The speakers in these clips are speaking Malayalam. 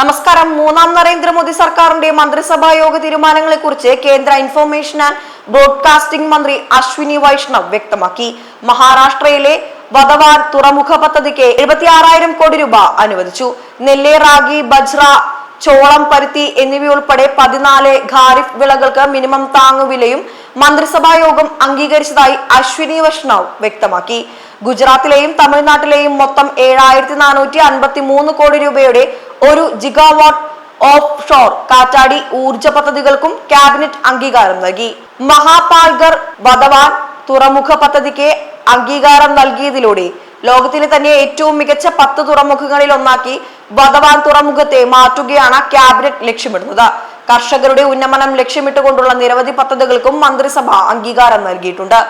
നമസ്കാരം. മൂന്നാം നരേന്ദ്രമോദി സർക്കാരിന്റെ മന്ത്രിസഭാ യോഗ തീരുമാനങ്ങളെ കുറിച്ച് കേന്ദ്ര ഇൻഫർമേഷൻ ആൻഡ് ബ്രോഡ്കാസ്റ്റിംഗ് മന്ത്രി അശ്വിനി വൈഷ്ണവ് വ്യക്തമാക്കി. മഹാരാഷ്ട്രയിലെ വധവാൻ തുറമുഖ പദ്ധതിക്ക് എഴുപത്തി ആറായിരം കോടി രൂപ അനുവദിച്ചു. നെല്ല് റാഗി ബജ്ര ചോളം പരുത്തി എന്നിവയുൾപ്പെടെ പതിനാല് ഖാരിഫ് വിളകൾക്ക് മിനിമം താങ്ങുവിലയും മന്ത്രിസഭാ യോഗം അംഗീകരിച്ചതായി അശ്വിനി വൈഷ്ണവ് വ്യക്തമാക്കി. ഗുജറാത്തിലെയും തമിഴ്നാട്ടിലെയും മൊത്തം ഏഴായിരത്തി നാനൂറ്റി അൻപത്തി മൂന്ന് കോടി രൂപയുടെ ഒരു ജിഗാവാട്ട് ഓഫ് ഷോർ കാറ്റാടി ഊർജ പദ്ധതികൾക്കും ക്യാബിനറ്റ് അംഗീകാരം നൽകി. മഹാപാൽഗർ വധവാൻ തുറമുഖ പദ്ധതിക്ക് അംഗീകാരം നൽകിയതിലൂടെ ലോകത്തിലെ തന്നെ ഏറ്റവും മികച്ച പത്ത് തുറമുഖങ്ങളിൽ ഒന്നാക്കി വധവാൻ തുറമുഖത്തെ മാറ്റുകയാണ് ക്യാബിനറ്റ് ലക്ഷ്യമിടുന്നത്. കർഷകരുടെ ഉന്നമനം ലക്ഷ്യമിട്ടുകൊണ്ടുള്ള നിരവധി പദ്ധതികൾക്കും മന്ത്രിസഭ അംഗീകാരം നൽകിയിട്ടുണ്ട്.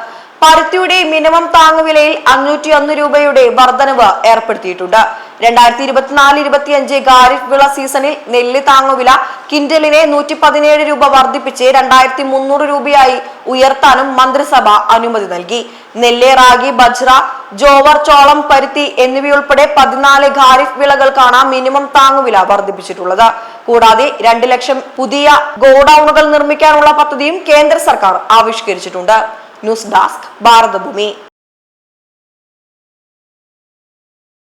പരുത്തിയുടെ മിനിമം താങ്ങുവിലയിൽ അഞ്ഞൂറ്റി ഒന്ന് രൂപയുടെ വർധനവ് ഏർപ്പെടുത്തിയിട്ടുണ്ട്. രണ്ടായിരത്തി ഇരുപത്തിനാല് ഇരുപത്തിയഞ്ച് ഖാരിഫ് വിള സീസണിൽ നെല്ല് താങ്ങുവില കിൻഡലിനെ നൂറ്റി പതിനേഴ് രൂപ വർദ്ധിപ്പിച്ച് രണ്ടായിരത്തി മുന്നൂറ് രൂപയായി ഉയർത്താനും മന്ത്രിസഭ അനുമതി നൽകി. നെല്ല് റാഗി ബജ്ര ജോവർ ചോളം പരുത്തി എന്നിവയുൾപ്പെടെ പതിനാല് ഖാരിഫ് വിളകൾക്കാണ് മിനിമം താങ്ങുവില വർദ്ധിപ്പിച്ചിട്ടുള്ളത്. കൂടാതെ രണ്ട് ലക്ഷം പുതിയ ഗോഡൌണുകൾ നിർമ്മിക്കാനുള്ള പദ്ധതിയും കേന്ദ്ര സർക്കാർ ആവിഷ്കരിച്ചിട്ടുണ്ട്. News desk Bharathabhoomi.